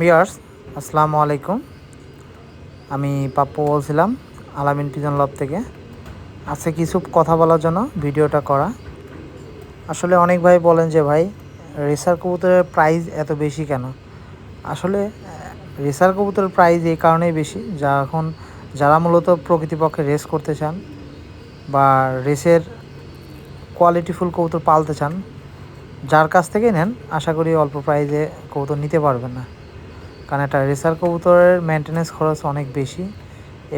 বিয়ার্স আসসালামু আলাইকুম। আমি পাপ্পু বলছিলাম, আলামিন পিজন লব থেকে। আছে কিছু কথা বলার জন্য ভিডিওটা করা। আসলে অনেক ভাই বলেন যে, ভাই, রেসার কবুতরের প্রাইস এত বেশি কেন? আসলে, রেসার কবুতরের প্রাইস এই কারণেই বেশি। যা এখন, যারা মূলত প্রকৃতিপক্ষে রেস করতে চান বা রেসের কোয়ালিটিফুল কবুতর পালতে চান, যার কাছ থেকে নেন, আশা করি অল্প প্রাইজে কবুতর নিতে পারবেন না। কারণ একটা রেসার কবুতরের মেনটেন্যান্স খরচ অনেক বেশি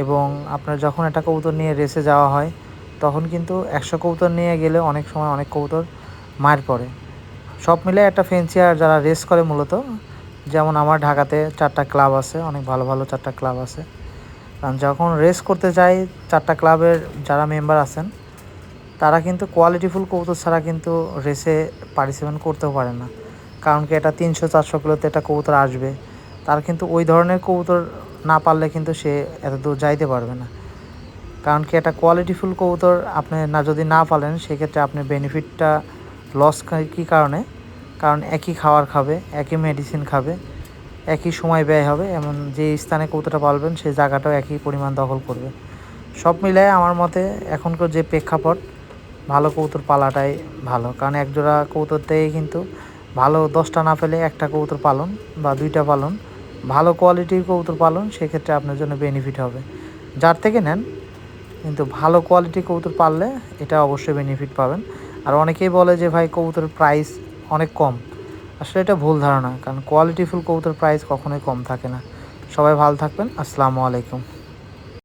এবং আপনার যখন একটা কবুতর নিয়ে রেসে যাওয়া হয়, তখন কিন্তু একশো কবুতর নিয়ে গেলে অনেক সময় অনেক কবুতর মার পড়ে। সব মিলে একটা ফেন্সিয়ার যারা রেস করে মূলত, যেমন আমার ঢাকাতে চারটা ক্লাব আছে, অনেক ভালো ভালো চারটা ক্লাব আছে। কারণ যখন রেস করতে যাই, চারটা ক্লাবের যারা মেম্বার আছেন, তারা কিন্তু কোয়ালিটিফুল কবুতর ছাড়া কিন্তু রেসে পার্টিসিপেন্ট করতেও পারে না। কারণ কি এটা তিনশো চারশো কিলোতে একটা কবুতর আসবে তার কিন্তু ওই ধরনের কবুতর না পারলে কিন্তু সে এত দূর যাইতে পারবে না। কারণ কি একটা কোয়ালিটিফুল কবুতর আপনি না যদি না পালেন, সেক্ষেত্রে আপনি বেনিফিটটা লস কী কারণে? কারণ একই খাবার খাবে, একই মেডিসিন খাবে, একই সময় ব্যয় হবে, এমন যে স্থানে কবুতরটা পালবেন, সেই জায়গাটাও একই পরিমাণ দখল করবে। সব মিলায় আমার মতে এখনকার যে প্রেক্ষাপট, ভালো কবুতর পালাটাই ভালো। কারণ একজোড়া কবুতর থেকে কিন্তু ভালো দশটা না পেলে একটা কবুতর পালন বা দুইটা পালন ভালো কোয়ালিটির কবুতর পালন, সেক্ষেত্রে আপনার জন্য বেনিফিট হবে। যার থেকে নেন, কিন্তু ভালো কোয়ালিটির কবুতর পাললে এটা অবশ্যই বেনিফিট পাবেন। আর অনেকেই বলে যে, ভাই, কবুতরের প্রাইস অনেক কম। আসলে এটা ভুল ধারণা, কারণ কোয়ালিটিফুল কবুতর প্রাইস কখনোই কম থাকে না। সবাই ভালো থাকবেন। আসসালামু আলাইকুম।